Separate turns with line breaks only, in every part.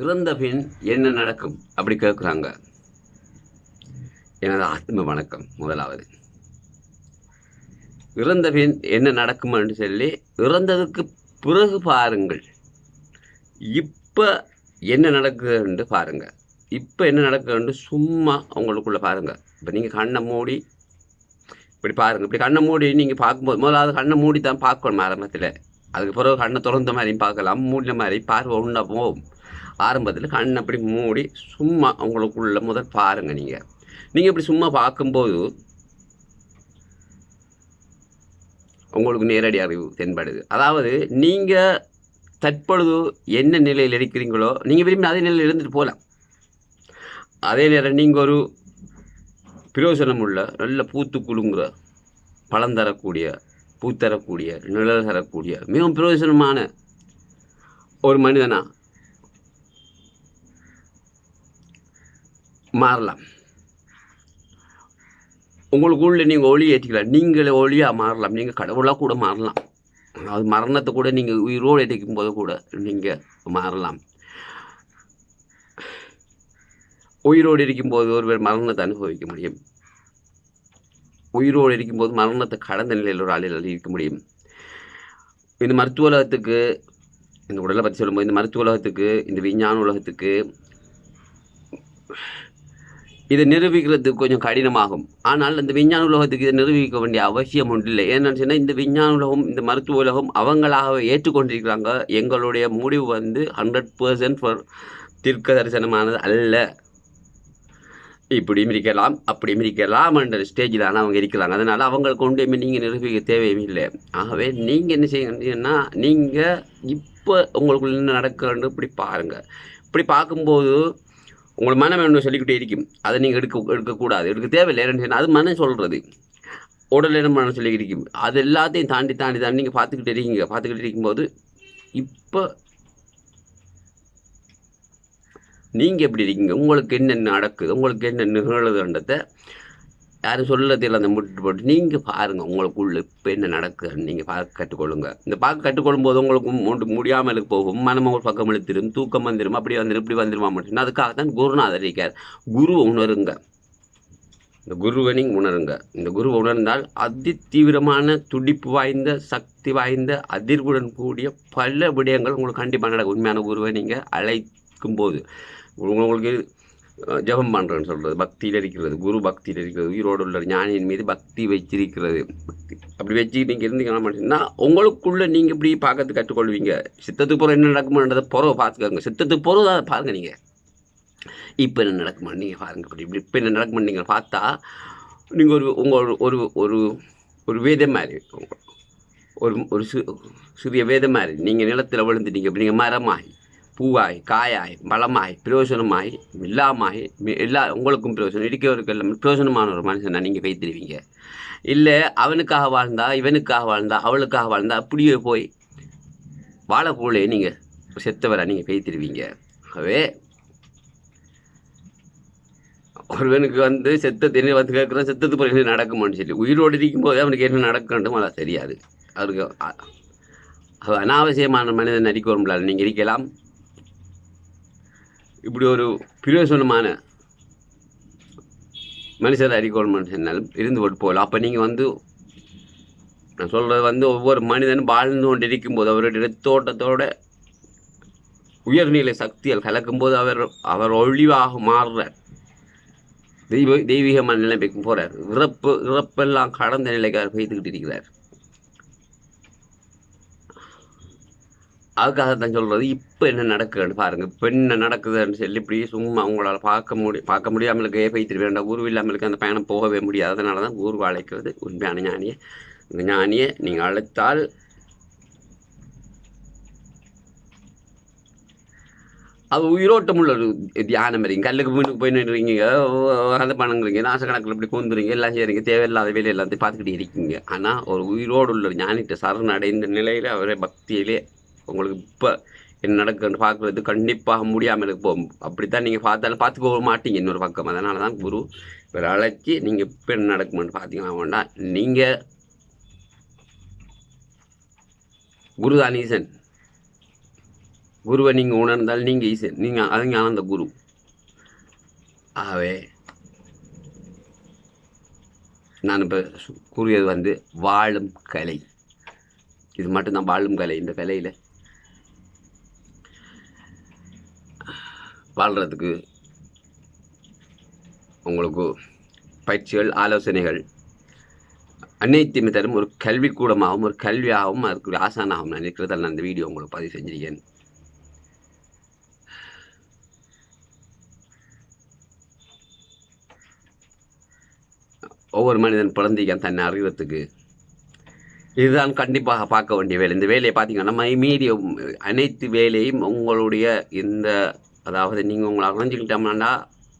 இறந்த பின் என்ன நடக்கும்? அப்படி கேட்குறாங்க. எனது ஆத்ம வணக்கம் முதலாவது. இறந்த பின் என்ன நடக்கும்னு சொல்லி இறந்ததுக்கு பிறகு பாருங்கள். இப்போ என்ன நடக்குதுன்னு பாருங்க. இப்போ என்ன நடக்குதுன்னு சும்மா அவங்களுக்குள்ளே பாருங்க. இப்போ நீங்கள் கண்ணை மூடி இப்படி பாருங்கள் இப்படி கண்ணை மூடி நீங்கள் பார்க்கும்போது முதலாவது கண்ணை மூடி தான் பார்க்கணும் ஆரம்பத்தில். அதுக்கு பிறகு கண்ணை திறந்த மாதிரியும் பார்க்கலாம் மூடின மாதிரி பார்வை உண்டா போகும். ஆரம்பத்தில் கண்ணை அப்படி மூடி சும்மா அவங்களுக்குள்ள முதல் பாருங்க நீங்கள் நீங்கள் இப்படி சும்மா பார்க்கும்போது உங்களுக்கு நேரடி அறிவு தென்படுது. அதாவது நீங்கள் தற்பொழுது என்ன நிலையில் இருக்கிறீங்களோ நீங்கள் விரும்பி அதே நிலையில் இருந்துட்டு போகலாம் அதே நேரம் நீங்கள் ஒரு பிரயோசனம் உள்ள நல்ல பூத்து குலுங்குற பழம் தரக்கூடிய பூ தரக்கூடிய நிழல் தரக்கூடிய மிகவும் பிரயோஜனமான ஒரு மனிதனா மாறலாம். உங்களுக்குள்ளே நீங்கள் ஒளி ஏற்றிக்கலாம். நீங்களே ஒளியாக மாறலாம். நீங்கள் கடவுளாக கூட மாறலாம். அது மரணத்தை கூட நீங்கள் உயிரோடு ஏற்றிக்கும் போது கூட நீங்கள் மாறலாம். உயிரோடு இருக்கும்போது ஒருவர் மரணத்தை அனுபவிக்க முடியும். உயிரோடு இருக்கும்போது மரணத்தை கடந்த நிலையில் ஒரு ஆளில் இருக்க முடியும். இந்த மருத்துவ உலகத்துக்கு இந்த உடலை பற்றி சொல்லும்போது இந்த மருத்துவ உலகத்துக்கு இந்த விஞ்ஞான உலகத்துக்கு இதை நிரூபிக்கிறதுக்கு கொஞ்சம் கடினமாகும். ஆனால் இந்த விஞ்ஞான உலகத்துக்கு இதை நிரூபிக்க வேண்டிய அவசியம் ஒன்றில்லை. ஏன்னு சொன்னால் இந்த விஞ்ஞான உலகம் இந்த மருத்துவ உலகம் அவங்களாகவே ஏற்றுக்கொண்டிருக்கிறாங்க. எங்களுடைய முடிவு வந்து ஹண்ட்ரட் பர்சன்ட் ஃபார் தீர்க்க தரிசனமானது அல்ல. இப்படியும் இருக்கலாம் அப்படியும் இருக்கலாம் என்ற ஸ்டேஜில் ஆனால் அவங்க இருக்கிறாங்க. அதனால் அவங்களை கொண்டு நீங்கள் நிரூபிக்க தேவையும் இல்லை. ஆகவே நீங்கள் என்ன செய்யணும்னா நீங்கள் இப்போ உங்களுக்குள்ள என்ன நடக்கணும் இப்படி பாருங்கள் இப்படி பார்க்கும்போது உங்கள் மனம் என்ன சொல்லிக்கிட்டே இருக்கும். அதை நீங்கள் எடுக்க எடுக்கக்கூடாது. எடுக்க தேவையில்லை. ஏன்னு அது மனம் சொல்கிறது உடல் என்ன மனம் சொல்லி இருக்கும். அது எல்லாத்தையும் தாண்டி தாண்டி தாண்டி நீங்கள் பார்த்துக்கிட்டே இருக்கீங்க. பார்த்துக்கிட்டே இருக்கும்போது இப்போ நீங்கள் எப்படி இருக்கீங்க? உங்களுக்கு என்ன நடக்குது? உங்களுக்கு என்ன நிகழுதுன்றதை யாரும் சொல்லதில்லை அந்த முட்டு போட்டு நீங்கள் பாருங்கள் உங்களுக்குள்ள இப்போ என்ன நடக்குதுன்னு நீங்கள் பார்க்க கற்றுக்கொள்ளுங்க. இந்த பார்க்க கற்றுக்கொள்ளும் போது உங்களுக்கு மூட்டு முடியாமல் போகும். மனம் ஒரு பக்கம் இழுத்திரும் தூக்கம் வந்துடும் அப்படி வந்துடும் இப்படி வந்துடுமா மட்டும். அதுக்காக தான் குருநாதர் இருக்கார் குரு உணருங்க. இந்த குருவை நீங்கள் உணருங்க. இந்த குருவை உணர்ந்தால் அதி தீவிரமான துடிப்பு வாய்ந்த சக்தி வாய்ந்த அதிர்வுடன் கூடிய பல விடயங்கள் உங்களுக்கு கண்டிப்பாக நடக்கும். உண்மையான குருவை நீங்கள் அழைக்கும் போது உங்களுக்கு ஜெபம் பண்ணுறேன்னு சொல்கிறது பக்தியில் இருக்கிறது குரு பக்தியில் இருக்கிறது உயிரோடு உள்ள ஞானியின் மீது பக்தி வச்சிருக்கிறது பக்தி. அப்படி வச்சு நீங்கள் இருந்தீங்கன்னா மாட்டீங்கன்னா உங்களுக்குள்ளே நீங்கள் இப்படி பார்க்கறது கற்றுக்கொள்வீங்க. சித்தத்துக்கு பிறகு என்ன நடக்குமான்றதை பிறகு பார்த்துக்கோங்க. சித்தத்துக்கு போகிறத பாருங்கள் நீங்கள் இப்போ என்ன நடக்குமா நீங்கள் பாருங்கள் இப்படி இப்படி இப்போ என்ன நடக்குமா நீங்கள் பார்த்தா நீங்கள் ஒரு உங்கள் ஒரு ஒரு ஒரு ஒரு வேதம் மாதிரி ஒரு ஒரு சி சிறிய வேதம் மாதிரி. நீங்கள் நிலத்தில் விழுந்துட்டீங்க நீங்கள் மரமாகி. பூவாய் காயாய் பலமாய் பிரயோஜனமாய் இல்லாமாய் எல்லா உங்களுக்கும் பிரயோஜனம் இருக்கிறவருக்கு எல்லாம் பிரயோஜனமான ஒரு மனுஷனை நீங்கள் வைத்திருவீங்க இல்லை அவனுக்காக வாழ்ந்தா இவனுக்காக வாழ்ந்தா அவளுக்காக வாழ்ந்தா அப்படியே போய் வாழக்கூட நீங்கள் செத்தவரை நீங்கள் வைத்திருவீங்க ஆகவே ஒருவனுக்கு வந்து செத்த என்ன வந்து கேட்குறான் செத்தது போய் என்ன நடக்குமான்னு சொல்லி உயிரோடு இருக்கும்போது அவனுக்கு என்ன நடக்கணும் அதான் தெரியாது. அவருக்கு அது அனாவசியமான மனிதன் நடிக்க வரும்ல நீங்கள் இருக்கலாம். இப்படி ஒரு பிரயோசனமான மனுஷர் அறிக்கோள் மனுஷனாலும் இருந்து போட்டு போகலாம் அப்போ நீங்கள் வந்து நான் சொல்கிறது வந்து ஒவ்வொரு மனிதனும் வாழ்ந்து கொண்டு இருக்கும்போது அவருடைய தோட்டத்தோட உயர்நிலை சக்திகள் கலக்கும்போது அவர் அவர் ஒழிவாக மாறுறார் தெய்வ தெய்வீகமான நிலைமைக்கு போகிறார் இறப்பு இறப்பெல்லாம் கடந்த நிலைக்கு அவர் பெய்துக்கிட்டு இருக்கிறார். அதுக்காக தான் சொல்கிறது இப்போ என்ன நடக்குதுன்னு பாருங்கள் இப்போ என்ன நடக்குதுன்னு சொல்லி இப்படி சும்மா அவங்களால பார்க்க முடியும் பார்க்க முடியாமலுக்கு பெய்திரு வேண்டாம். ஊர் இல்லாமலுக்கு அந்த பயணம் போகவே முடியாது. அதனால தான் குரு அழைக்கிறது உண்மையான ஞானியை. இந்த ஞானியை நீங்கள் அழைத்தால் அது உயிரோட்டம் உள்ள ஒரு தியானம் இருங்க கல்லுக்கு முன்னுக்கு போய் நின்றுறீங்க அதை பண்ணுங்கிறீங்க நாசக்கணக்கில் இப்படி கூந்துறீங்க. எல்லாம் செய்கிறீங்க தேவையில்லாத வேலை எல்லாத்தையும் பார்த்துக்கிட்டு இருக்கீங்க. ஆனால் ஒரு உயிரோடு உள்ள ஞானிட்ட சரணடைந்த நிலையில் அவரே பக்தியிலே உங்களுக்கு இப்போ என்ன நடக்குன்னு பார்க்குறது கண்டிப்பாக முடியாமல் எனக்கு போகும். அப்படித்தான் நீங்கள் பார்த்தாலும் பார்த்துக்க மாட்டீங்க இன்னொரு பக்கம். அதனால தான் குரு இவரை அழைச்சி நீங்கள் இப்போ என்ன நடக்குமான்னு பார்த்தீங்கன்னா வேண்டாம் நீங்கள் குருதானீசன் குருவை நீங்கள் உணர்ந்தால் நீங்கள் ஈசன். நீங்கள் அதுங்க ஆனந்த குரு. ஆகவே நான் இப்போ கூறியது வந்து வாழும் கலை. இது மட்டும்தான் வாழும் கலை. இந்த கலையில் வாழ்கிறதுக்கு உங்களுக்கு பயிற்சிகள் ஆலோசனைகள் அனைத்துமே தரும் ஒரு கல்விக்கூடமாகவும் ஒரு கல்வியாகவும் அதுக்கு ஆசானாகவும் நான் இருக்கிறதால் நான் இந்த வீடியோ உங்களுக்கு பதிவு செஞ்சிருக்கேன். ஒவ்வொரு மனிதன் பிறந்திக்கான் தன்னை அறிவத்துக்கு இதுதான் கண்டிப்பாக பார்க்க வேண்டிய வேலை. இந்த வேலையை பார்த்தீங்கன்னா நம்ம மீடியம் அனைத்து வேலையும் உங்களுடைய இந்த அதாவது நீங்கள் உங்களை அறிஞ்சிக்கிட்டோம்னா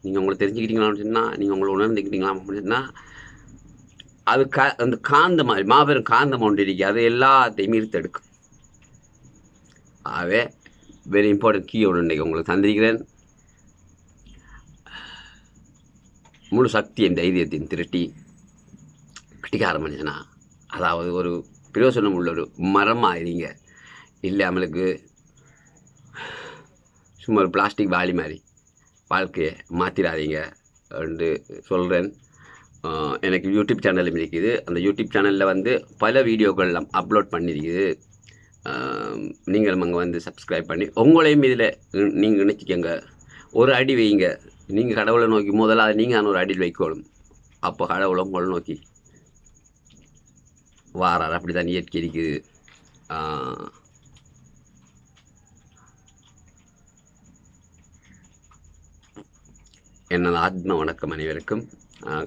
நீங்கள் உங்களை தெரிஞ்சுக்கிட்டீங்களான்னு சொன்னால் நீங்கள் உங்களை உணர்ந்துக்கிட்டீங்களா அப்படின்னா அது க அந்த காந்த மாதிரி மாபெரும் காந்தம் ஒன்று இருக்கு. அது எல்லாத்தையும் ஈர்த்தெடுக்கும் ஆகவே வெரி இம்பார்ட்டன்ட் கீ ஒன்று இன்றைக்கி உங்களுக்கு தந்திருக்கிறேன். முழு சக்தியின் தைரியத்தையும் திரட்டி கிட்டிக்கார மனுஷனா அதாவது ஒரு பிரயோசனம் உள்ள ஒரு மரமாக இருங்க. இல்லை நம்மளுக்கு சும்மா ஒரு பிளாஸ்டிக் வாலி மாதிரி. வாழ்க்கையை மாற்றிடாதீங்க என்று சொல்கிறேன் எனக்கு யூடியூப் சேனலும் இருக்குது. அந்த யூடியூப் சேனலில் வந்து பல வீடியோக்கள் அப்லோட் பண்ணியிருக்குது நீங்களும் அங்கே வந்து சப்ஸ்கிரைப் பண்ணி உங்களையும் இதில் நீங்கள் நினச்சிக்கோங்க ஒரு அடி வைங்க. நீங்கள் கடவுளை நோக்கி முதலாவது நீங்கள் ஒரு அடியில் வைக்கணும். அப்போ கடவுளை உங்களை நோக்கி வாரார். அப்படி தான் இயற்கை இருக்குது. எனது ஆத்ம வணக்கம் அனைவருக்கும்.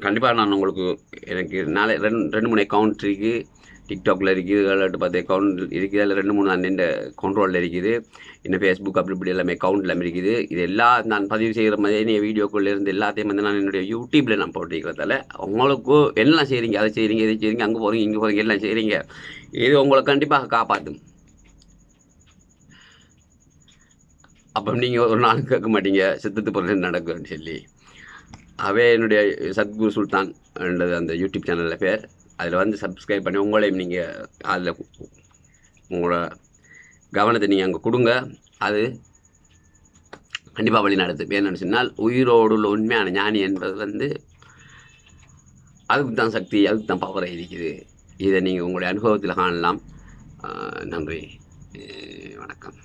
கண்டிப்பாக நான் உங்களுக்கு எனக்கு நாளை ரெண்டு ரெண்டு மூணு அக்கௌண்ட் இருக்குது டிக்டாக்ல இருக்குது ஏழு பார்த்து அக்கௌண்ட் இருக்குது. அதில் ரெண்டு மூணு அண்ணன் கண்ட்ரோலில் இருக்குது. இன்னும் ஃபேஸ்புக் அப்படி இப்படி எல்லாமே அக்கௌண்ட்டில் இருக்குது. இது எல்லா நான் பதிவு செய்கிற மாதிரி வீடியோக்குள்ள இருந்து எல்லாத்தையும் வந்து நான் என்னுடைய யூடியூப்பில் நான் போட்டிருக்கிறதால உங்களுக்கும் எல்லாம் செய்கிறீங்க அதை செய்கிறீங்க இதை செய்கிறீங்க அங்கே போகிறீங்க இங்கே போகிறீங்க எல்லாம் செய்கிறீங்க இது உங்களை கண்டிப்பாக காப்பாற்றும் அப்போ நீங்கள் ஒரு நாள் கேட்க மாட்டீங்க சித்தத்து பொருள் நடக்கும்னு சொல்லி. அவே என்னுடைய சத்குரு சுல்தான் என்றது அந்த யூடியூப் சேனலில் பேர். அதில் வந்து சப்ஸ்கிரைப் பண்ணி உங்களையும் நீங்கள் அதில் உங்களோட கவனத்தை நீங்கள் அங்கே கொடுங்க. அது கண்டிப்பாக வழி நடத்து ஏன்னு சொன்னால் உயிரோடு உள்ள உண்மையான ஞானி என்பது வந்து அதுக்கு தான் சக்தி அதுக்கு தான் பவரை இருக்குது. இதை நீங்கள் உங்களுடைய அனுபவத்தில் காணலாம். நன்றி. வணக்கம்.